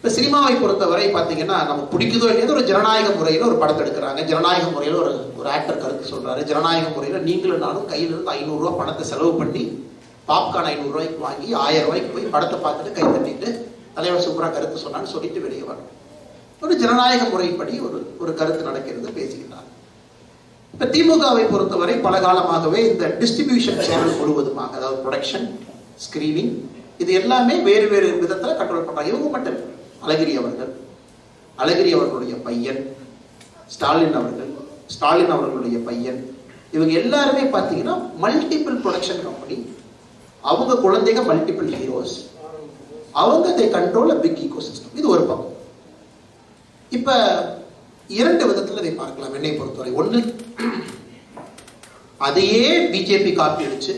இப்போ சினிமாவை பொறுத்தவரை பார்த்தீங்கன்னா நம்ம பிடிக்குதோ இல்லையோ ஒரு ஜனநாயக முறையில் ஒரு படத்தை எடுக்கிறாங்க. ஜனநாயக முறையில் ஒரு ஒரு ஆக்டர் கருத்து சொல்கிறாரு ஜனநாயக முறையில் நீங்களும் நானும் கையில இருந்து ஐநூறுரூவா பணத்தை செலவு பண்ணி பாப்கார்ன் ஐநூறுரூவாய்க்கு வாங்கி ஆயிரம் ரூபாய்க்கு போய் படத்தை பார்த்துட்டு கை தட்டிட்டு தலைவர் சூப்பராக கருத்து சொன்னான்னு சொல்லிட்டு வெளியே வரணும். ஒரு ஜனநாயக முறைப்படி ஒரு ஒரு கருத்து நடக்கிறது பேசுகிறார் இப்போ திமுகவை பொறுத்தவரை பல காலமாகவே இந்த டிஸ்ட்ரிபியூஷன் சேனல் முழுவதுமாக அதாவது ப்ரொடக்ஷன் ஸ்கிரீனிங் இது எல்லாமே வேறு வேறு விதத்தில் கண்ட்ரோல் பண்றாங்க. இவங்க மட்டும் அழகிரி அவர்கள் அழகிரி அவர்களுடைய பையன் ஸ்டாலின் அவர்கள் ஸ்டாலின் அவர்களுடைய பையன் இவங்க எல்லாருமே பார்த்தீங்கன்னா மல்டிபிள் ப்ரொடக்ஷன் கம்பெனி அவங்க குழந்தைங்க மல்டிபிள் ஹீரோஸ் அவங்க they control big ego system இது ஒரு பக்கம். இப்போ இரண்டு விதத்தில் இதை பார்க்கலாம் என்னை பொறுத்தவரை. ஒன்று அதையே பிஜேபி காப்பி அடிச்சு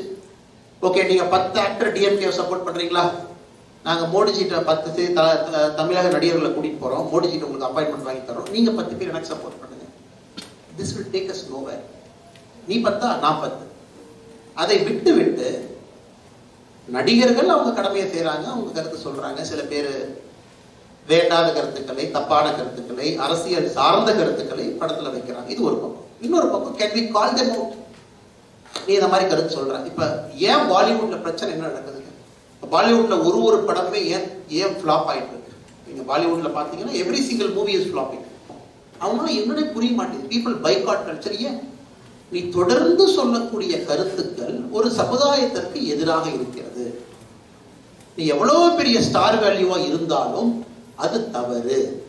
ஓகே நீங்கள் பத்து ஆக்டர் டிஎம்கே சப்போர்ட் பண்ணுறீங்களா நாங்கள் மோடிஜிட்ட பத்து பேர் த- த- தமிழக நடிகர்களை கூட்டிட்டு போகிறோம் மோடிஜிட்ட உங்களுக்கு அப்பாயின்மெண்ட் வாங்கி தரோம் நீங்கள் பத்து பேர் எனக்கு சப்போர்ட் பண்ணுங்க. This will take us nowhere நீ பத்தா நான் பத்து. அதை விட்டு விட்டு நடிகர்கள் அவங்க கடமையை செய்கிறாங்க அவங்க கருத்து சொல்கிறாங்க சில பேர் வேண்டாத கருத்துக்களை தப்பான கருத்துக்களை அரசியல் சார்ந்த கருத்துக்களை படத்தில் வைக்கிறாங்க. இது ஒரு பக்கம். இன்னொரு பக்கம் can we call them out? நீ இந்த மாதிரி கருத்து சொல்கிறாங்க இப்போ ஏன் பாலிவுட்டில் பிரச்சனை என்ன நடக்குது? பாலிவுட்ல ஒரு ஒரு படமே ஏன் ஏன் ஃபிளாப் ஆயிட்டு இருக்கு? நீங்க பாலிவுட்ல பாத்தீங்கன்னா every single movie is flopping அவங்க என்னன்னே புரிய மாட்டேங்குது. பீப்புள் பைகாட் கல்ச்சர் ஏன்? நீ தொடர்ந்து சொல்லக்கூடிய கருத்துக்கள் ஒரு சமுதாயத்திற்கு எதிராக இருக்கிறது. நீ எவ்வளவு பெரிய ஸ்டார் வேல்யூவா இருந்தாலும் அது தவறு.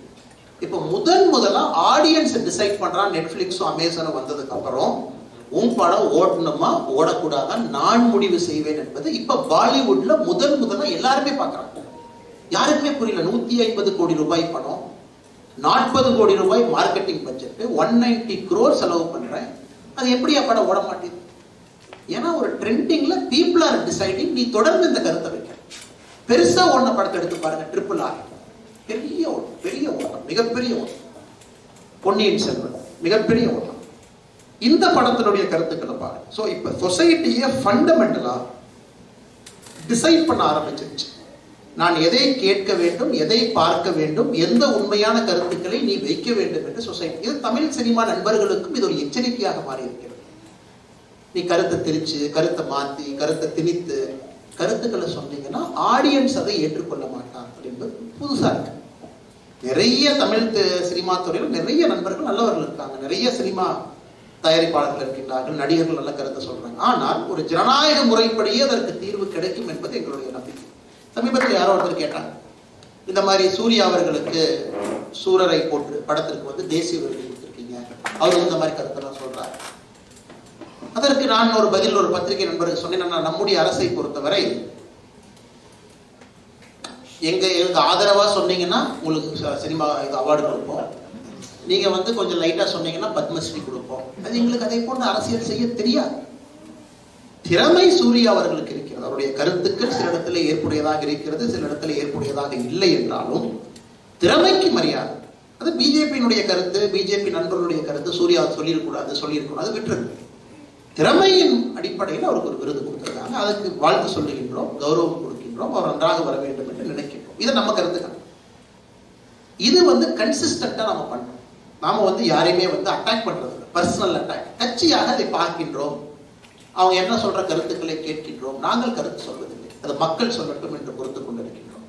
இப்ப முதன் முதலா ஆடியன்ஸ் டிசைட் பண்றான் நெட்ஃபிளிக்ஸும் அமேசானும் வந்ததுக்கு அப்புறம் உன் படம் ஓடணுமா? ஓடக்கூடாதா? நான் முடிவு செய்வேன் என்பது இப்ப பாலிவுட்ல முதன் முதலா எல்லாருமே பாக்குறாங்க யாருக்குமே புரியல நூத்தி ஐம்பது கோடி ரூபாய் படம் நாற்பது கோடி ரூபாய் marketing budget one ninety crore செலவு பண்றேன். அது எப்படி என் படம் ஓட மாட்டேங்குது ஏன்னா ஒரு ட்ரெண்டிங்ல பீப்புள் ஆர் டிசைடிங் நீ தொடர்ந்து இந்த கருத்தை வைக்க பெருசா ஒன்ன படத்தை எடுத்து பாருங்க ட்ரிபிள் ஆர் பெரிய ஓட்டம் பெரிய ஓட்டம் மிகப்பெரிய ஓட்டம். பொன்னியின் செல்வன் மிகப்பெரிய ஓட்டம். இந்த படத்தினுடைய கருத்துக்களை பாருங்க. ஸோ இப்போ சொசைட்டியை ஃபண்டமெண்டலாக டிசைட் பண்ண ஆரம்பிச்சிருச்சு. நான் எதை கேட்க வேண்டும் எதை பார்க்க வேண்டும் எந்த உண்மையான கருத்துக்களை நீ வைக்க வேண்டும் என்று சொசைட்டி இது தமிழ் சினிமா நண்பர்களுக்கும் இது ஒரு எச்சரிக்கையாக மாறி இருக்கிறது நீ கருத்தை திரிச்சு கருத்தை மாற்றி கருத்தை திணித்து கருத்துக்களை சொன்னீங்கன்னா ஆடியன்ஸ் அதை ஏற்றுக்கொள்ள மாட்டான் அப்படின்றது புதுசாக இருக்கு. நிறைய தமிழ் சினிமா துறையில் நிறைய நண்பர்கள் நல்லவர்கள் இருக்காங்க. நிறைய சினிமா தயாரிப்பாளர்கள் இருக்கின்றார்கள் நடிகர்கள் நல்ல கருத்தை சொல்றாங்க. ஆனால் ஒரு ஜனநாயக முறைப்படியே அதற்கு தீர்வு கிடைக்கும் என்பது எங்களுடைய நம்பிக்கை. சமீபத்தில் யாரோ ஒருத்தர் கேட்டாங்க. இந்த மாதிரி சூர்யா அவர்களுக்கு சூரரை போட்டு படத்திற்கு வந்து தேசிய விருது கொடுத்துருக்கீங்க. அவர் இந்த மாதிரி கருத்தெல்லாம் சொல்றாரு. அதற்கு நான் ஒரு பதில் ஒரு பத்திரிகை நண்பருக்கு சொன்னேன். நான் நம்முடைய அரசை பொறுத்தவரை எங்க எங்க ஆதரவா சொன்னீங்கன்னா உங்களுக்கு சினிமா இது அவார்டு கொடுப்போம் நீங்க வந்து கொஞ்சம் லைட்டா சொன்னீங்கன்னா பத்மஸ்ரீ கொடுப்போம். அது எங்களுக்கு அதை போன்ற அரசியல் செய்ய தெரியாது. திறமை சூர்யா அவர்களுக்கு இருக்கிறது. அவருடைய கருத்துக்கள் சில இடத்துல ஏற்புடையதாக இருக்கிறது சில இடத்துல ஏற்புடையதாக இல்லை என்றாலும் திறமைக்கு மரியாதை. அது பிஜேபியினுடைய கருத்து பிஜேபி நண்பர்களுடைய கருத்து சூர்யா சொல்லியிருக்கூடாது சொல்லியிருக்கூடாது விட்டுருது திறமையின் அடிப்படையில் அவருக்கு ஒரு விருது கொடுத்திருக்காங்க. அதுக்கு வாழ்த்து சொல்லுகின்றோம் கௌரவம் கொடுக்கின்றோம் அவர் நன்றாக வர வேண்டும் என்று நினைக்கின்றோம். இது நம்ம கருத்துக்கள். இது வந்து கன்சிஸ்டண்டா நம்ம பண்றோம் நாம வந்து யாரையுமே வந்து அட்டாக் பண்றது பர்சனல் அட்டாக் கட்சியாக அதை பார்க்கின்றோம். அவங்க என்ன சொல்ற கருத்துக்களை கேட்கின்றோம். நாங்கள் கருத்து சொல்வதில்லை. அது மக்கள் சொல்லட்டும் என்று பொறுத்து கொண்டிருக்கின்றோம்.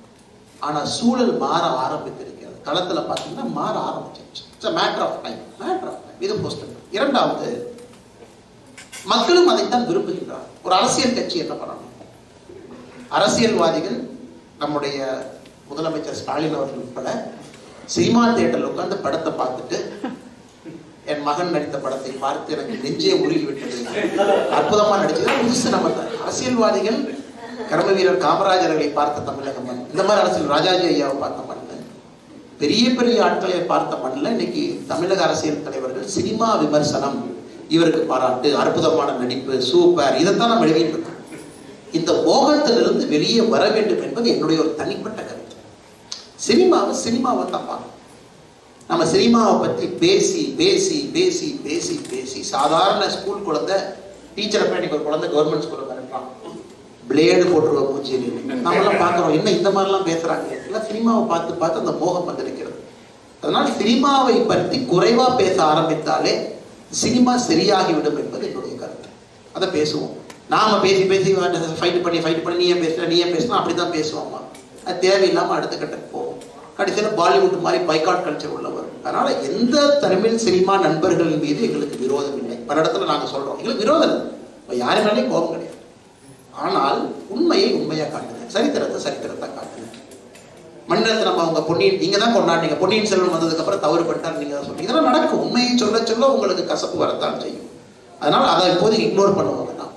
ஆனா சூழல் மாற ஆரம்பித்திருக்கிறது. களத்துல பார்த்தீங்கன்னா மாற ஆரம்பிச்சிருச்சு. It's matter of time matter of time இது போஸ்ட் இரண்டாவது மக்களும் அதைத்தான் விரும்புகின்றார் ஒரு அரசியல் கட்சி என்ன பண்ணணும்? அரசியல்வாதிகள் நம்முடைய முதலமைச்சர் ஸ்டாலின் அவர்கள் உட்பட சினிமா தியேட்டர்ல உட்காந்து படத்தை பார்த்துட்டு என் மகன் நடித்த படத்தை பார்த்து எனக்கு நெஞ்சே உருகி விட்டது. அற்புதமாக நடிச்சது. புதுசு நம்ம அரசியல்வாதிகள் கர்ம வீரர் காமராஜர்களை பார்த்த தமிழக மண் இந்த மாதிரி அரசியல் ராஜாஜி ஐயாவை பார்த்த மண் பெரிய பெரிய ஆட்களை பார்த்த மண்ணில் இன்னைக்கு தமிழக அரசியல் தலைவர்கள் சினிமா விமர்சனம் இவருக்கு பாராட்டு அற்புதமான நடிப்பு சூப்பர் இதைத்தான் நம்ம எழுதிட்டு இருக்கோம் இந்த மோகத்திலிருந்து வெளியே வர வேண்டும் என்பது என்னுடைய ஒரு தனிப்பட்ட சினிமாவை சினிமாவை தப்பாங்க நம்ம சினிமாவை பற்றி பேசி பேசி பேசி பேசி பேசி சாதாரண ஸ்கூல் குழந்தை டீச்சரை பண்ணி ஒரு குழந்தை கவர்மெண்ட் ஸ்கூலில் மிரட்டுறான் பிளேடு போட்டுருவோம் மூச்சியில் நம்மளாம் பார்க்குறோம் என்ன இந்த மாதிரிலாம் பேசுறாங்க? எல்லாம் சினிமாவை பார்த்து பார்த்து அந்த மோகம் வந்திருக்கிறது. அதனால் சினிமாவை பற்றி குறைவா பேச ஆரம்பித்தாலே சினிமா சரியாகிவிடும் என்பது என்னுடைய கருத்து. அதை பேசுவோம். நாம பேசி பேசி ஃபைட் பண்ணி ஃபைட் பண்ணி நீயே பேசுற நீயே பேசினா அப்படிதான் பேசுவாங்க அது தேவையில்லாமல் அடுத்த கட்டத்துக்கு போவோம் கடைசியில் பாலிவுட் மாதிரி பைக்காட் கல்ச்சர் உள்ள வரும் அதனால எந்த தமிழ் சினிமா நண்பர்கள் மீது எங்களுக்கு விரோதம் இல்லை. பல இடத்துல நாங்கள் சொல்றோம். எங்களுக்கு விரோதம் இல்லை. யாருனாலையும் கோபம் கிடையாது. ஆனால் உண்மையை உண்மையாக காட்டுங்க சரித்திரத்தை சரித்திரத்தை காட்டுங்க மண்டலத்தில் நம்ம அவங்க பொன்னியின் நீங்க தான் கொண்டாடிங்க பொன்னியின் செல்வன் வந்ததுக்கு அப்புறம் தவறு பண்ணிட்டாரு நீங்க தான் சொன்னீங்க. இதெல்லாம் நடக்கும். உண்மையை சொல்ல சொல்ல உங்களுக்கு கசப்பு வரத்தான் செய்யும். அதனால அதை இப்போதைக்கு இக்னோர் பண்ணுவாங்க தான்.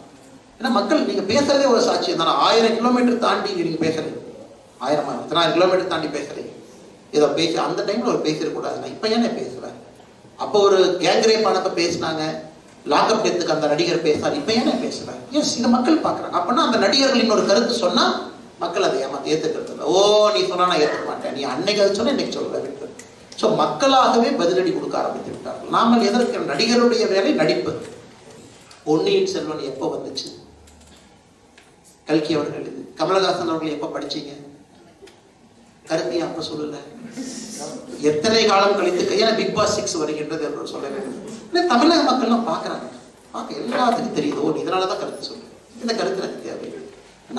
ஏன்னா மக்கள் நீங்க பேசுறதே ஒரு சாட்சியம் தானே. ஆயிரம் கிலோமீட்டர் தாண்டி நீங்க பேசுறீங்க. ஆயிரம் எத்தனாயிரம் கிலோமீட்டர் தாண்டி பேசுறீங்க. இதை பேசி அந்த டைம்ல ஒரு பேசிடக்கூடாது நான் இப்போ ஏன் பேசுவேன் அப்போ ஒரு கேங்ரேப் ஆனப்ப பேசினாங்க. லாக்அப் டெத்துக்கு அந்த நடிகர் பேசினார் இப்போ என்ன பேசுறேன்? எஸ் இதை மக்கள் பார்க்குறாங்க அப்படின்னா அந்த நடிகர்களின் ஒரு கருத்து சொன்னா மக்கள் அதை ஏமாத்த ஏற்றுக்கிறது இல்லை. ஓ நீ சொன்னா நான் ஏற்றுக்க மாட்டேன். நீ அன்னைக்கு அதை சொன்ன இன்னைக்கு சொல்ல விட்டு. ஸோ மக்களாகவே பதிலடி கொடுக்க ஆரம்பித்து விட்டார்கள். நாமல் எதற்கு? நடிகருடைய வேலை நடிப்பு. பொன்னியின் செல்வன் எப்போ வந்துச்சு? கல்கி அவர்கள் எழுது கமலஹாசன் அவர்கள் எப்போ படிச்சீங்க? கருத்தை அப்ப சொல்லல? எத்தனை காலம் கழித்து ஏன்னா பிக் பாஸ் சிக்ஸ் வருகின்றது என்று சொல்ல வேண்டும். தமிழக மக்கள்லாம் பார்க்குறாங்க. பார்க்க எல்லாத்துக்கும் தெரியுது. ஓ இதனால தான் கருத்து சொல்லுங்க இந்த கருத்து எனக்கு தேவை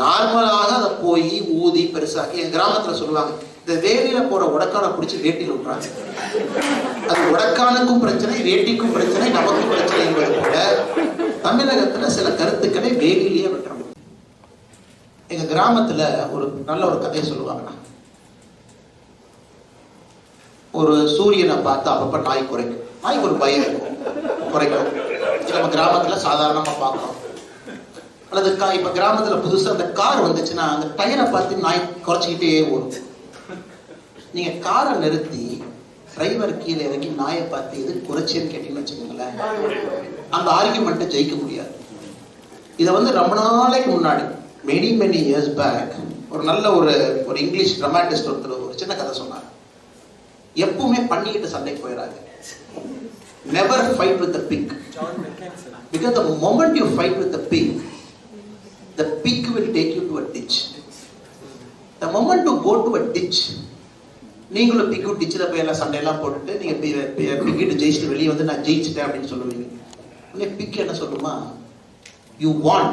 நார்மலாக அதை போய் ஊதி பெருசாக்கி என் கிராமத்துல சொல்லுவாங்க இந்த வேலியில போற உடக்கான பிடிச்சி வேட்டியில் விட்டுறாங்க. அது உடக்கானுக்கும் பிரச்சனை வேட்டிக்கும் பிரச்சனை நமக்கும் பிரச்சனை என்பது போல தமிழகத்துல சில கருத்துக்களை வேலியிலேயே விட்டுறாங்க எங்க கிராமத்துல ஒரு நல்ல ஒரு கதையை சொல்லுவாங்கண்ணா. ஒரு சூரியனை பார்த்து அப்பப்ப நாய் குறைக்கும். நாய்க்கு ஒரு பயம் இருக்கும். குறைக்கும். நம்ம கிராமத்துல சாதாரணமா பார்க்கணும் அல்லது கா இப்ப கிராமத்துல புதுசா அந்த கார் வந்துச்சுன்னா அந்த டயரை பார்த்து நாய் குறைச்சிக்கிட்டே ஓடுது நீங்க காரை நிறுத்தி டிரைவர் கீழே இறங்கி நாயை பார்த்து எது குறைச்சேன்னு கேட்டீங்கன்னு வச்சுக்கோங்களேன். அந்த ஆர்கியூமெண்ட்டை ஜெயிக்க முடியாது. இதை வந்து ரொம்ப நாளைக்கு முன்னாடி மெனி மெனி இயர்ஸ் பேக் ஒரு நல்ல ஒரு ஒரு இங்கிலீஷ் ட்ரமாட்டிஸ்ட் ஒருத்தர் ஒரு சின்ன கதை சொன்னார். எப்பவுமே பண்ணிக்கிட்டு சண்டைக்கு போயிடாது never fight with pig because the moment you fight with pig the pig will take you to a ditch the moment to go to a ditch நீங்களும் பிக்கு டிச்சில் போய் எல்லாம் சண்டையெல்லாம் போட்டுட்டு நீங்கள் பிக்கிட்டு ஜெயிச்சுட்டு வெளியே வந்து நான் ஜெயிச்சிட்டேன் அப்படின்னு சொல்லுவீங்க. உடனே பிக் என்ன சொல்லுமா? You won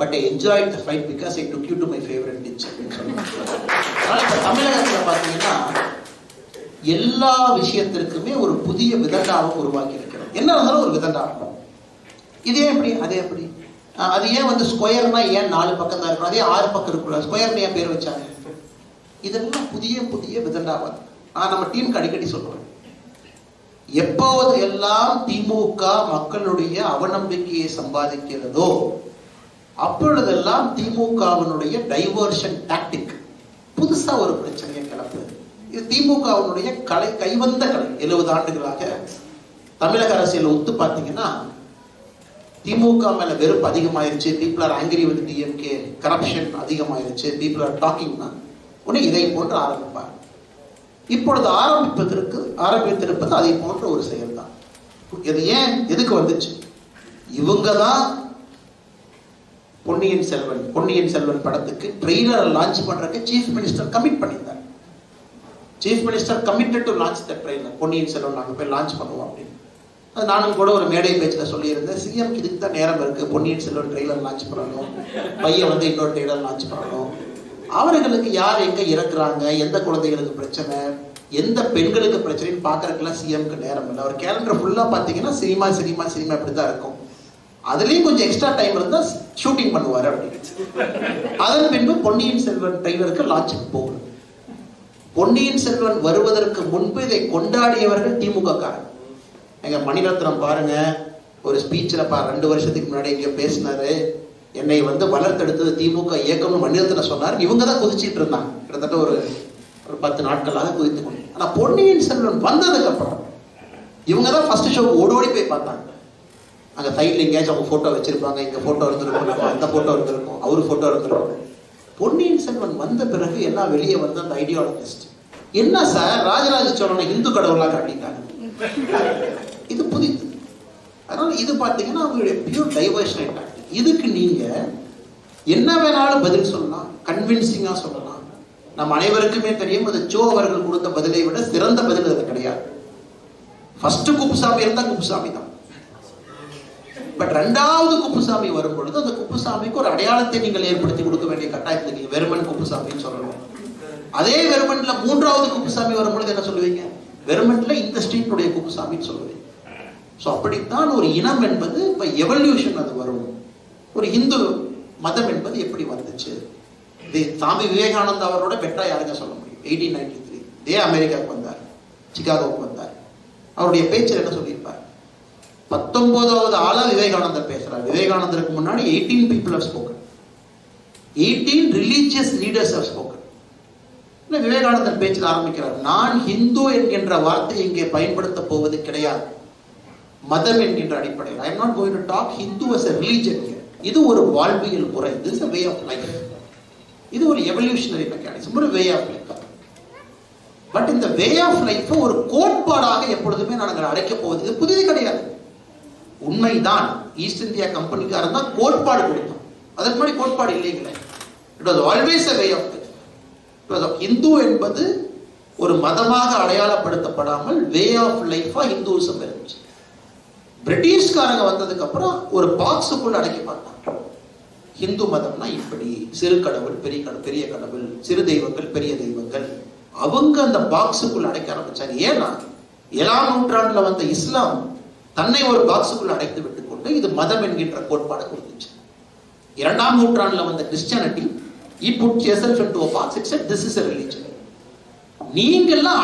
but I enjoy the fight because I took you to my favourite ditch அப்படின்னு சொல்லுவாங்க. அதனால இப்போ தமிழகத்தில் பார்த்தீங்கன்னா எல்லா விஷயத்திற்குமே ஒரு புதிய விதண்டாவை உருவாக்கி இருக்கிறது என்ன இருந்தாலும் ஒரு விதண்டாகும் இது ஏன் எப்படி? அதே எப்படி? அது ஏன் வந்து ஸ்கொயர்னா ஏன் நாலு பக்கம் தான் இருக்கணும்? அதே ஆறு பக்கம் இருக்கக்கூடாது. ஸ்கொயர்னு ஏன் பேர் வச்சாங்க? இதெல்லாம் புதிய புதிய விதண்டாவாது நான் நம்ம டீமுக்கு அடிக்கடி சொல்லுவேன் எப்போது எல்லாம் திமுக மக்களுடைய அவநம்பிக்கையை சம்பாதிக்கிறதோ அப்பொழுதெல்லாம் திமுகவினுடைய டைவர்ஷன் டாக்டிக் புதுசா ஒரு பிரச்சனையை கிளப்பு. இது திமுகவுடைய கலை கைவந்த கலை. எழுபது ஆண்டுகளாக தமிழக அரசியல் ஒத்து பார்த்தீங்கன்னா திமுக மேல வெறுப்பு அதிகமாயிருச்சு. People are angry with DMK corruption அதிகமாயிருச்சு. பீப்புள் ஆர் டாக்கிங்னா உடனே இதை போன்று ஆரம்பிப்பார். இப்பொழுது ஆரம்பிப்பதற்கு ஆரம்பித்திருப்பது அதை போன்ற ஒரு செயல் தான் இது ஏன்? எதுக்கு வந்துச்சு? இவங்க தான் பொன்னியின் செல்வன். பொன்னியின் செல்வன் படத்துக்கு ட்ரெய்லரை லான்ச் பண்றதுக்கு சீஃப் மினிஸ்டர் கமிட் பண்ணியிருந்தார். Chief minister committed to launch the trailer Ponniyin Selvan நாங்கள் போய் லான்ச் பண்ணுவோம் அப்படின்னு. அது நானும் கூட ஒரு மேடை பேச்சில் சொல்லியிருந்தேன் சிஎம் இதுக்கு தான் நேரம் இருக்குது பொன்னியின் செல்வன் ட்ரெயிலர் லான்ச் பண்ணணும். பையன் வந்து இன்னொரு ட்ரெயிலர் லான்ச் பண்ணணும். அவர்களுக்கு யார் எங்கே இறக்குறாங்க? எந்த குழந்தைகளுக்கு பிரச்சனை? எந்த பெண்களுக்கு பிரச்சனைன்னு பார்க்கறதுக்குலாம் சிஎம்க்கு நேரம் இல்லை. அவர் கேலண்டர் ஃபுல்லாக பார்த்தீங்கன்னா சினிமா சினிமா சினிமா இப்படி தான் இருக்கும். அதுலேயும் கொஞ்சம் எக்ஸ்ட்ரா டைம் இருந்தால் ஷூட்டிங் பண்ணுவார் அப்படின்னு. அதன் பின்பு பொன்னியின் செல்வன் ட்ரெய்லருக்கு லான்ச்சுக்கு போகணும் பொன்னியின் செல்வன் வருவதற்கு முன்பு இதை கொண்டாடியவர்கள் திமுக காரன் எங்க மணிரத்னம் பாருங்க ஒரு ஸ்பீச்சில் பா ரெண்டு வருஷத்துக்கு முன்னாடி இங்க பேசினாரு. என்னை வந்து வளர்த்தெடுத்தது திமுக இயக்கம்னு மணிரத்னம் சொன்னார். இவங்க தான் குதிச்சிட்டு இருந்தாங்க. கிட்டத்தட்ட ஒரு ஒரு பத்து நாட்களாக குதித்து கொண்டு. ஆனால் பொன்னியின் செல்வன் வந்ததுக்கு அப்புறம் இவங்க தான் ஃபர்ஸ்ட் ஷோ ஓடி ஓடி போய் பார்த்தாங்க. அங்கே சைட்ல எங்கேயாச்சும் அவங்க ஃபோட்டோ வச்சிருப்பாங்க. இங்கே ஃபோட்டோ இருந்திருக்கும். அந்த ஃபோட்டோ இருந்திருக்கும். அவரு ஃபோட்டோ இருந்திருக்கும். பொன்னியின் செல்வன் வந்த பிறகு எல்லாம் வெளியே வந்து அந்த ஐடியாலஜிஸ்ட் என்ன சார் ராஜராஜ சோழனை இந்து கடவுளாக காட்டிட்டாங்க இது புதிது. அதனால இது பார்த்தீங்கன்னா அவங்களுடைய பியூர் டைவர்ஷன் இதுக்கு நீங்க என்ன வேணாலும் பதில் சொல்லலாம். கன்வின்சிங்கா சொல்லலாம். நம்ம அனைவருக்குமே தெரியும் அது சோ அவர்கள் கொடுத்த பதிலை விட சிறந்த பதில் அது கிடையாது. ஃபர்ஸ்ட் குப்புசாமி இருந்தா குப்புசாமி தான். பட் ரெண்டாவது குப்புசாமி வரும் பொழுது அந்த குப்புசாமிக்கு ஒரு அடையாளத்தை நீங்கள் ஏற்படுத்தி கொடுக்க வேண்டிய கட்டாயத்தில் நீங்க வெறுமன் குப்புசாமின்னு சொல்லணும். அதே வெறுமன்ல மூன்றாவது குப்புசாமி வரும் பொழுது என்ன சொல்லுவீங்க? வெறுமன்ல இந்த ஸ்ட்ரீட்டுடைய குப்புசாமின்னு சொல்லுவீங்க. ஸோ அப்படித்தான் ஒரு இனம் என்பது இப்போ எவல்யூஷன் அது வரும். ஒரு இந்து மதம் என்பது எப்படி வந்துச்சு? இது சாமி விவேகானந்தா அவரோட பெட்டா யாருங்க சொல்ல முடியும்? எயிட்டீன் நைன்டி த்ரீ இதே அமெரிக்காவுக்கு வந்தார். சிகாகோவுக்கு வந்தார். அவருடைய பேச்சில் என்ன சொல்லியிருப்பார்? பத்தொன்பதாவது ஆளா விவேகானந்தர் பேசுறார். விவேகானந்தருக்கு முன்னாடி eighteen people have spoken eighteen religious leaders have spoken விவேகானந்தர் பேச்சில் ஆரம்பிக்கிறார்? நான் ஹிந்து என்கின்ற வார்த்தை இங்கே பயன்படுத்த போவது கிடையாது. மதம் என்கின்ற அடிப்படையில். I am not going to talk Hindu as a religion இது ஒரு வாழ்வியல் முறை. This a way of life இது ஒரு எவல்யூஷனரி மெக்கானிசம் ஒரு வே ஆஃப் லைஃப் பட் இந்த வே ஆஃப் லைஃப் ஒரு கோட்பாடாக எப்பொழுதுமே நாங்கள் அடைக்கப் போவது இது புதிது கிடையாது. உண்மைதான். ஈஸ்ட் இந்தியா கம்பெனிக்காரன் தான் கோட்பாடு கொடுத்தோம் அதற்கு முன்னாடி கோட்பாடு இல்லைங்களே. It was always a way of Hindu என்பது ஒரு மதமாக அடையாளப்படுத்தப்படாமல் வே ஆஃப் லைஃபா இந்துவிசம் இருந்துச்சு. பிரிட்டிஷ்காரங்க வந்ததுக்கு அப்புறம் ஒரு பாக்ஸுக்குள்ள அடக்கி பார்த்தாங்க. இந்து மதம்னா இப்படி சிறு கடவுள் பெரிய கடவுள் பெரிய கடவுள் சிறு தெய்வங்கள் பெரிய தெய்வங்கள். அவங்க அந்த பாக்ஸுக்குள்ள அடைக்க ஆரம்பிச்சாங்க. ஏன்னா ஏழாம் நூற்றாண்டுல வந்த இஸ்லாம் தன்னை ஒரு பாக்ஸுக்குள் அடைத்து விட்டுக் கொண்டு இது மதம் என்கின்ற கோட்பாடு கொடுத்துச்சு. இரண்டாம் நூற்றாண்டுல வந்த Christianity it put yourself into a box it said this is a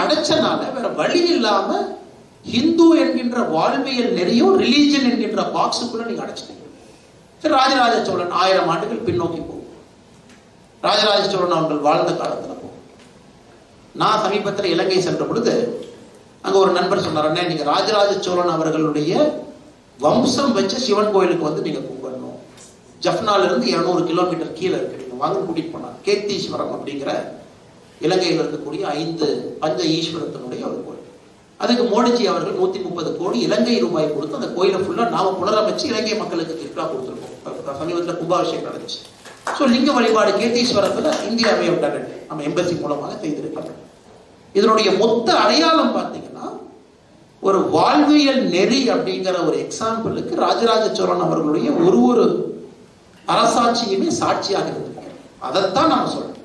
அடைச்சனால வேற வழி இல்லாம ஹிந்து என்கின்ற வாழ்வியல் நெறியும் ரிலீஜன் என்கின்ற பாக்ஸுக்குள்ள நீங்க அடைச்சிட்டீங்க. ராஜராஜ சோழன் ஆயிரம் ஆண்டுகள் பின்னோக்கி போகும். ராஜராஜ சோழன் அவர்கள் வாழ்ந்த காலத்துல போகும். நான் சமீபத்தில் இலங்கை சென்ற பொழுது அங்க ஒரு நண்பர் சொன்னார் அண்ணே நீங்க ராஜராஜ சோழன் அவர்களுடைய வம்சம் வச்ச சிவன் கோயிலுக்கு வந்து நீங்க கும்பிடணும். ஜஃப்னால இருந்து இருநூறு கிலோமீட்டர் கீழே இருக்கு. நீங்க வாங்க கூட்டிட்டு போனார். கேத்தீஸ்வரம் அப்படிங்கிற இலங்கையில் இருக்கக்கூடிய ஐந்து பஞ்ச ஈஸ்வரத்தினுடைய ஒரு கோயில். அதுக்கு மோடிஜி அவர்கள் நூத்தி முப்பது கோடி இலங்கை ரூபாய் கொடுத்து அந்த கோயிலை ஃபுல்லா நாம புனரமைச்சு இலங்கை மக்களுக்கு கிஃப்டா கொடுத்துருக்கோம். சமீபத்தில் கும்பாபிஷேகம் நடந்துச்சு. ஸோ லிங்க வழிபாடு கேத்தீஸ்வரத்தில் இந்தியாவே நம்ம எம்பசி மூலமாக செய்திருக்கிறோம். இதனுடைய மொத்த அடையாளம் பார்த்தீங்கன்னா ஒரு வாழ்வியல் நெறி அப்படிங்கிற ஒரு எக்ஸாம்பிளுக்கு ராஜராஜ சோழன் அவர்களுடைய ஒரு ஒரு அரசாட்சியுமே சாட்சியாக இருந்திருக்கிறது. அதைத்தான் நாம சொல்றோம்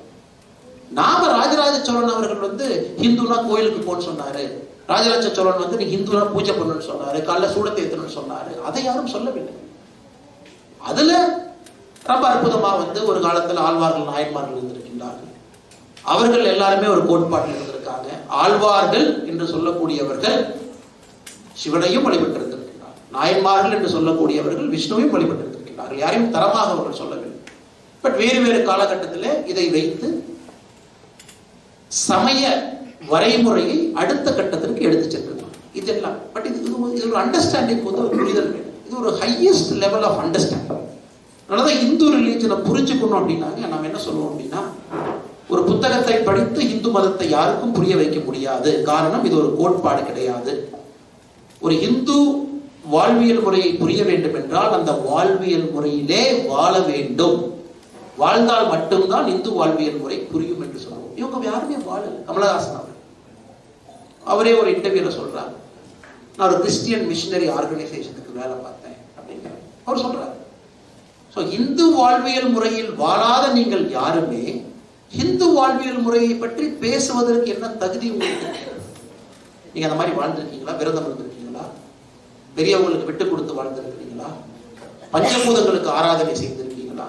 நாம ராஜராஜ சோழன் அவர்கள் வந்து ஹிந்துனா கோயிலுக்கு போன்னு சொன்னாரு. ராஜராஜ சோழன் வந்து நீ ஹிந்துனா பூஜை பண்ணணும்னு சொன்னாரு காலைல சூடத்தை ஏத்தணும்னு சொன்னாரு. அதை யாரும் சொல்லவில்லை. அதுல ரொம்ப அற்புதமா வந்து ஒரு காலத்துல ஆழ்வார்கள் நாயன்மார்கள் இருந்திருக்கின்றார்கள். அவர்கள் எல்லாருமே ஒரு கோட்பாட்டில் இருந்திருக்காங்க. ஆழ்வார்கள் என்று சொல்லக்கூடியவர்கள் சிவனையும் வழிபட்டிருந்திருக்கிறார். நாயன்மார்கள் என்று சொல்லக்கூடியவர்கள் விஷ்ணுவையும் வழிபட்டிருந்திருக்கிறார்கள் யாரையும் தரமாக அவர்கள் சொல்லவில்லை. பட் வேறு வேறு காலகட்டத்தில் இதை வைத்து சமய வரைமுறையை அடுத்த கட்டத்திற்கு எடுத்து சென்றிருக்காங்க இதெல்லாம் பட் இது இது ஒரு- அண்டர்ஸ்டாண்டிங் வந்து ஒரு புரிதல் இது ஒரு ஹையஸ்ட் லெவல் ஆஃப் அண்டர்ஸ்டாண்டிங் அதனாலதான் இந்து ரிலீஜனை புரிஞ்சுக்கணும் அப்படின்னாங்க. நம்ம என்ன சொல்லுவோம் அப்படின்னா ஒரு புத்தகத்தை படித்து இந்து மதத்தை யாருக்கும் புரிய வைக்க முடியாது. காரணம் இது ஒரு கோட்பாடு கிடையாது. ஒரு இந்து வாழ்வியல் முறையை புரிய வேண்டும் என்றால் அந்த வாழ்வியல் முறையிலே வாழ வேண்டும். வாழ்ந்தால் மட்டும்தான் இந்து வாழ்வியல் முறை புரியும் என்று சொல்லுவோம். இவங்க யாருமே வாழல. கமலஹாசன் அவர் அவரே ஒரு இன்டர்வியூல சொல்றார். நான் ஒரு கிறிஸ்டியன் மிஷினரி ஆர்கனைசேஷனுக்கு வேலை பார்த்தேன் அப்படிங்கிறார். அவர் சொல்றார். ஸோ இந்து வாழ்வியல் முறையில் வாழாத நீங்கள் யாருமே இந்து வாழ்வியல் முறையை பற்றி பேசுவதற்கு என்ன தகுதி உங்களுக்கு? நீங்க அந்த மாதிரி வாழ்ந்திருக்கீங்களா? விரதம் இருந்து பெரியவங்களுக்கு விட்டு கொடுத்து வாழ்ந்திருக்கிறீங்களா? பஞ்சபூதங்களுக்கு ஆராதனை செய்திருக்கீங்களா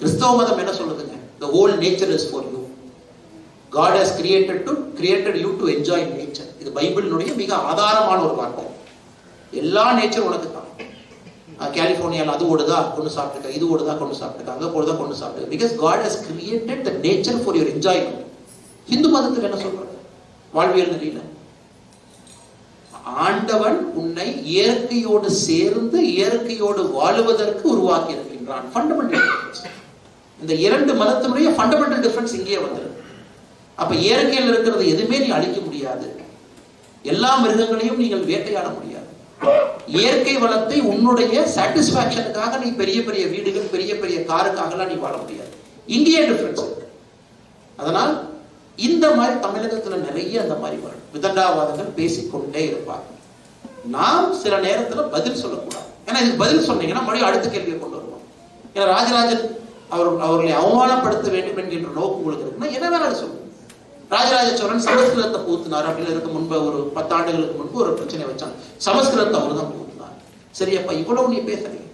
கிறிஸ்தவ மதம் என்ன சொல்லுதுங்க? The whole nature is for you God has created to created you to enjoy nature இது பைபிளினுடைய மிக ஆதாரமான ஒரு வார்த்தை. எல்லா நேச்சர் உனக்கு தான் கலிஃபோர்னியாவில் அது ஓடுதா? கொண்டு சாப்பிட்டுக்க. இது ஓடுதா? கொண்டு சாப்பிட்டுக்க. அங்கே போடுதா கொண்டு சாப்பிட்டு because God has created the nature for your enjoyment Hindu மதத்தில் என்ன சொல்றாங்க? வாழ்வியல் நிலையில்? ஆண்டவன் உன்னை இயற்கையோடு சேர்ந்து இயற்கையோடு வாழுவதற்கு உருவாக்கி இருக்கின்றான். ஃபண்டமெண்டல் டிஃபரன்ஸ் இந்த இரண்டு மதத்தினுடைய ஃபண்டமெண்டல் டிஃபரன்ஸ் இங்கே வந்துருக்கு. அப்ப இயற்கையில் இருக்கிறது எதுவுமே நீ அழிக்க முடியாது. எல்லா மிருகங்களையும் நீங்கள் வேட்டையாட முடியாது. இயற்கை வளத்தை உன்னுடைய சாட்டிஸ்பாக்சனுக்காக நீ பெரிய பெரிய வீடுகள் பெரிய பெரிய காருக்காகலாம் நீ வாழ முடியாது. இங்கேயே டிஃபரன்ஸ் இருக்கு. அதனால் இந்த மாதிரி தமிழகத்துல நிறைய அந்த மாதிரி வரும். விதண்டாவாதங்கள் பேசிக்கொண்டே இருப்பாங்க. நாம் சில நேரத்துல பதில் சொல்லக்கூடாது. ஏன்னா இதுக்கு பதில் சொன்னீங்கன்னா மறுபடியும் அடுத்த கேள்வியை கொண்டு வருவோம். ஏன்னா ராஜராஜன் அவர் அவர்களை அவமானப்படுத்த வேண்டும் என்கின்ற நோக்கம் உங்களுக்கு இருக்குன்னா என்ன வேணாலும் சொல்லுங்க. ராஜராஜ சோழன் சமஸ்கிருதத்தை பூத்தினார் அப்படின்னு இருக்க முன்பு ஒரு பத்தாண்டுகளுக்கு முன்பு ஒரு பிரச்சனை வச்சாங்க. சமஸ்கிருதத்தை அவர் தான் பூத்தினார் சரி அப்ப இவ்வளவு நீ பேசுறீங்க.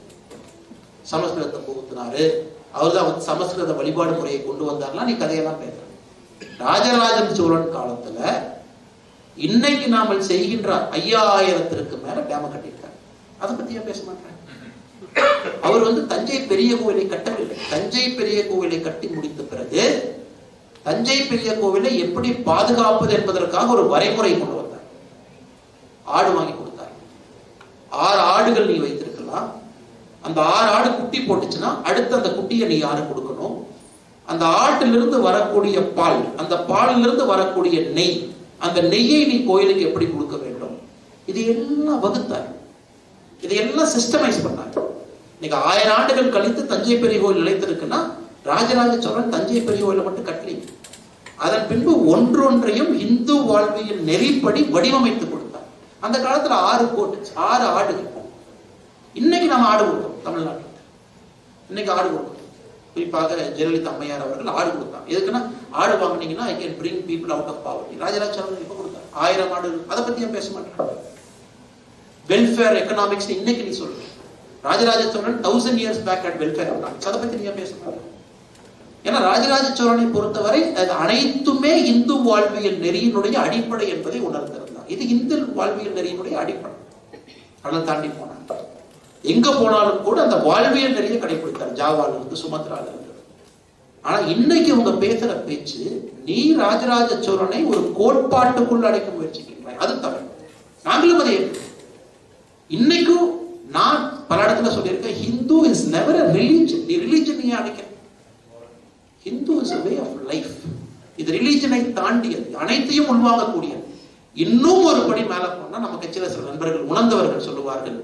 சமஸ்கிருதத்தை புகுத்தினாரு. அவர் தான் வந்து சமஸ்கிருத வழிபாடு முறையை கொண்டு வந்தார்லாம் நீ கதையெல்லாம் பேசுற. ராஜராஜன் சோழன் காலத்துல இன்னைக்கு நாம செய்கின்ற ஐயாயிரத்திற்கு மேல டேம கட்டியிருக்காரு. அதை பத்தி ஏன் பேச மாட்டேன் அவர் வந்து தஞ்சை பெரிய கோவிலை கட்டவில்லை. தஞ்சை பெரிய கோவிலை கட்டி முடித்த பிறகு தஞ்சை பெரிய கோவிலை எப்படி பாதுகாப்பது என்பதற்காக ஒரு வரைமுறை கொண்டு வந்தார். ஆடு வாங்கி கொடுத்தார். ஆறு ஆடுகள் நீ வைத்திருக்கலாம். அந்த ஆறு ஆடு குட்டி போட்டுச்சுன்னா அடுத்து அந்த குட்டியை நீ யாரு கொடுக்கணும்? அந்த ஆட்டிலிருந்து வரக்கூடிய பால் அந்த பாலிலிருந்து வரக்கூடிய நெய் அந்த நெய்யை நீ கோயிலுக்கு எப்படி கொடுக்க வேண்டும்? இது எல்லாம் வகுத்தார் இதையெல்லாம் சிஸ்டமைஸ் பண்ணார் இன்னைக்கு ஆயிரம் ஆண்டுகள் கழித்து தஞ்சை பெரிய கோயில் நிலைத்திருக்குன்னா ராஜராஜ சோழன் தஞ்சை பெரிய கோயிலை மட்டும் கட்டலீங்க அதன் பின்பு ஒன்றொன்றையும் இந்து வாழ்வியல் நெறிப்படி வடிவமைத்து கொடுத்தார். அந்த காலத்துல ஆறு கோட்டு ஆறு ஆடுகள். இன்னைக்கு நம்ம ஆடு கொடுத்தோம் தமிழ்நாட்டில். இன்னைக்கு ஆடு கொடுத்தோம். குறிப்பாக ஜெயலலிதா அம்மையார் அவர்கள் ஆடு கொடுத்தாங்க. எதுக்குன்னா ஆடு வாங்குனீங்கன்னா I can bring people out of poverty Rajaraja Cholan இப்ப கொடுத்தாரு. ஆயிரம் ஆடு அதை பத்தி ஏன் பேச மாட்டேன் வெல்ஃபேர் எக்கனாமிக்ஸ் இன்னைக்கு நீ சொல்ற Rajaraja Cholan thousand years back at welfare economics அதை பத்தி நீங்க பேச மாட்டேன் ஏன்னா ராஜராஜ சோழனை பொறுத்தவரை அது அனைத்துமே இந்து வாழ்வியல் நெறியினுடைய அடிப்படை என்பதை உணர்ந்திருந்தார். இது இந்து வாழ்வியல் நெறியினுடைய அடிப்படை. அதை தாண்டி போனார் எங்க போனாலும் கூட அந்த வாழ்வியல் நிறைய கடைபிடித்தார் ஜாவால இருந்து சுமத்ரால. இருந்து ஆனா இன்னைக்கு உங்க பேசுற பேச்சு நீ ராஜராஜ சோழனை ஒரு கோட்பாட்டுக்குள் அடைக்க முயற்சிக்கின்றாய். அது தவறு. நாங்களும் அதை இன்னைக்கும் நான் பல இடத்துல சொல்லியிருக்கேன் Hindu is never a religion நீ ரிலீஜன் நீ அடைக்க Hindu is way of life இது ரிலீஜனை தாண்டியது அனைத்தையும் உள்வாங்கக்கூடியது. இன்னும் ஒரு படி மேல போனா நம்ம கட்சியில சில நண்பர்கள் உணர்ந்தவர்கள் சொல்லுவார்கள்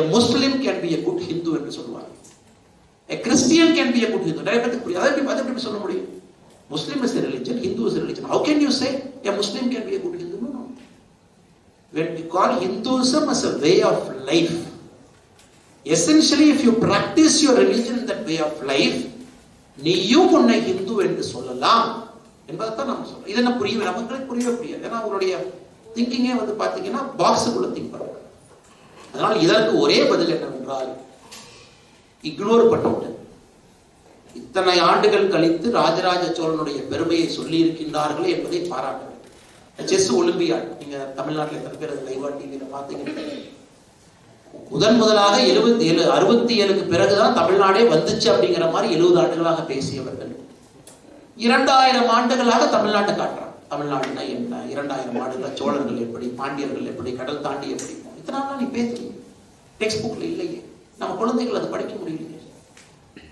a Muslim can be a good Hindu என்று சொல்லுவார்கள் a Christian can be a good Hindu நிறைய பேருக்கு புரியும். அதை பார்த்து அதை எப்படி சொல்ல முடியும்? Muslim is religion Hindu is religion how can you say a Muslim can be a good Hindu no when we call Hinduism as a way of life, essentially, if you practice your religion in that way of life, நீயும் உன்னை ஹிந்து என்று சொல்லலாம் என்பதைத்தான் நம்ம சொல்றோம். இது என்ன புரியவே நமக்கு புரியவே புரியாது ஏன்னா அவருடைய திங்கிங்கே வந்து பார்த்தீங்கன்னா பாக்ஸுக்குள்ள திங்க் பண்ணுறாங்க அதனால் இதற்கு ஒரே பதில் என்னவென்றால் இக்னோர் பண்ணிவிட்டு இத்தனை ஆண்டுகள் கழித்து ராஜராஜ சோழனுடைய பெருமையை சொல்லி இருக்கின்றார்கள் என்பதை பாராட்டுகிறேன் செஸ் ஒலிம்பியாட் நீங்க தமிழ்நாட்டில் எத்தனை பேர் லைவா டிவியில பாத்தீங்கன்னா முதன் முதலாக எழுபத்தி ஏழு அறுபத்தி ஏழுக்கு பிறகுதான் தமிழ்நாடே வந்துச்சு அப்படிங்கிற மாதிரி எழுபது ஆண்டுகளாக பேசியவர்கள். இரண்டாயிரம் ஆண்டுகளாக தமிழ்நாட்டை காட்டுறான். தமிழ்நாடுனா என்ன? இரண்டாயிரம் ஆண்டுகள் சோழர்கள் எப்படி பாண்டியர்கள் எப்படி கடல் தாண்டி எப்படி? இத்தனை நாளா நீ பேசுறீங்க? டெக்ஸ்ட் புக்ல இல்லையே. நம்ம குழந்தைகள் அதை படிக்க முடியலையே.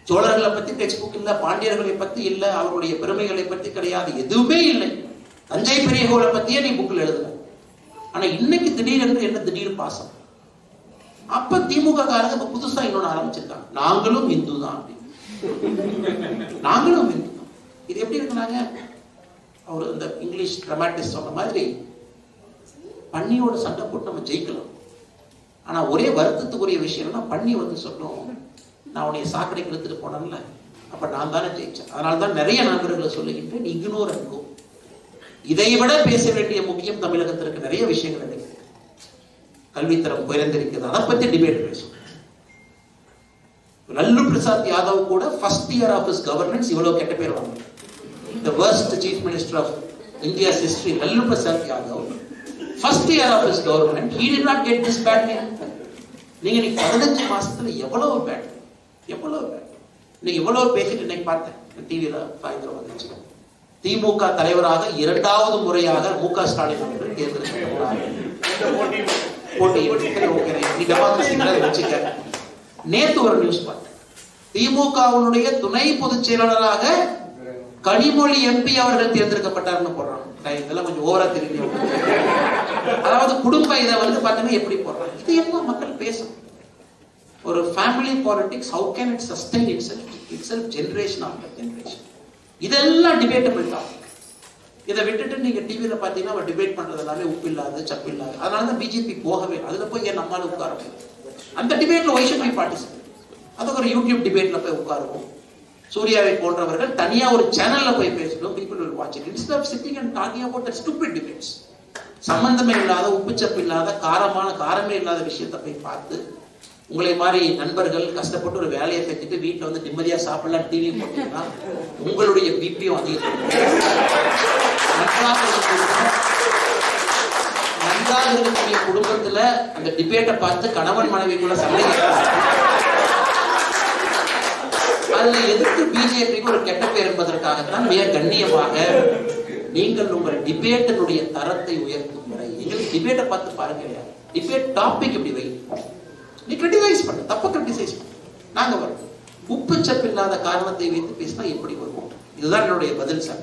சோழர்களை பத்தி டெக்ஸ்ட் புக் இல்ல பாண்டியர்களை பத்தி இல்ல அவருடைய பெருமைகளை பத்தி கிடையாது எதுவுமே இல்லை. தஞ்சை பெரிய கோவிலை பற்றியே நீ புக்கில் எழுதுற ஆனா இன்னைக்கு திடீரென்று என்ன திடீர் பாசம்? அப்ப திமுக காரங்க இப்ப புதுசா இன்னொன்னு ஆரம்பிச்சிருக்காங்க. நாங்களும் இந்து தான் நாங்களும் இந்து தான். இது எப்படி இருக்கிறாங்க அவர் இந்த இங்கிலீஷ் ட்ரமாட்டிஸ்ட் சொன்ன மாதிரி பன்னியோட சண்டை போட்டு நம்ம ஜெயிக்கலாம். ஆனா ஒரே வருத்தத்துக்குரிய விஷயம்னா பண்ணி வந்து சொல்லும் நான் உன்னைய சாக்கடைக்கு எடுத்துட்டு போனேன்ல. அப்ப நான் தானே ஜெயிச்சேன். அதனால தான் நிறைய நண்பர்களை சொல்லுகின்றேன் இக்னோர் அன்கோ இதை விட பேச வேண்டிய முக்கியம் தமிழகத்திற்கு நிறைய விஷயங்கள் இருக்கு. கல்வித்தரம் குறைந்திருக்கிறது அதை பத்தி டிபேட் பேசும் லல்லு பிரசாத் யாதவ் கூட first year of his governance இவ்வளவு கெட்ட பேர் வாங்க the worst chief minister of India's history Lalu Prasad Yadav. First year of his government he did not get this bad name நீங்க இன்னைக்கு பதினஞ்சு மாசத்துல எவ்வளவு பேட் எவ்வளவு பேட் இன்னைக்கு இவ்வளவு பேசிட்டு இன்னைக்கு பார்த்தேன் டிவியில சாயந்தரம் வந்துச்சு திமுக தலைவராக இரண்டாவது முறையாக மு க ஸ்டாலின் அவர்கள் தேர்ந்தெடுக்கப்பட்டார். நேத்து ஒரு நியூஸ் பார்த்தேன். திமுகவினுடைய துணை பொதுச் செயலாளராக கனிமொழி எம்பி அவர்கள் தேர்ந்தெடுக்கப்பட்டார்னு போடுறாங்க. இதெல்லாம் கொஞ்சம் ஓவரா தெரியும் அதாவது குடும்ப இதை வந்து பார்த்தீங்கன்னா எப்படி போடுறாங்க? இது எல்லாம் மக்கள் பேசும். ஒரு family politics how can it sustain itself itself generation after generation இதெல்லாம் டிபேட்டபிள் டாபிக் இதை விட்டுட்டு நீங்க டிவியில பாத்தீங்கன்னா அவன் டிபேட் பண்றது எல்லாமே உப்பு இல்லாது சப்பு இல்லாது. அதனால தான் பிஜேபி போகவே அதுல போய் ஏன் நம்மளால உட்கார அந்த டிபேட்ல ஒய்ஷன் போய் பார்ட்டிசிபேட் அது ஒரு யூடியூப் டிபேட்ல போய் உட்காருவோம். சூர்யாவை போன்றவர்கள் தனியா ஒரு சேனல்ல போய் பேசணும் people will watch it. Instead of sitting and talking about the debates சம்பந்தமே இல்லாத உப்புச்சப்பு இல்லாத காரமான காரமே இல்லாத விஷயத்தை போய் பார்த்து உங்களை மாதிரி நண்பர்கள் கஷ்டப்பட்டு ஒரு வேலையை செஞ்சுட்டு வீட்டில் வந்து நிம்மதியா சாப்பிடலாம் டிவி போட்டீங்கன்னா உங்களுடைய பிபியும் வாங்கி நன்றாக இருக்கக்கூடிய- நன்றாக குடும்பத்துல அந்த டிபேட்டை பார்த்து கணவன் மனைவிக்குள்ள சண்டை அதுல எதிர்த்து பிஜேபிக்கு ஒரு கெட்ட பேர் என்பதற்காகத்தான் மிக கண்ணியமாக நீங்கள் உங்கள் டிபேட்டினுடைய தரத்தை உயர்த்தும் வரை நீங்கள் டிபேட்டை பார்த்து பாருங்க டிபேட் டாபிக் இப்படி வை? நீ கிரிட்டிசைஸ் பண்ண தப்ப கிரிட்டிசைஸ் பண்ணு. நாங்க வரோம் உப்பு சப்பு இல்லாத காரணத்தை வைத்து பேசினா எப்படி வருவோம்? இதுதான் என்னுடைய பதில் சார்.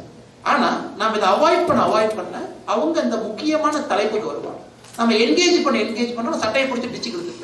ஆனா நாம் இதை அவாய்ட் பண்ண அவாய்ட் பண்ண அவங்க அந்த முக்கியமான தலைப்புக்கு வருவாங்க. நம்ம என்கேஜ் பண்ண என்கேஜ் பண்ண சட்டையை பிடிச்சி டிச்சு கொடுத்துட்டு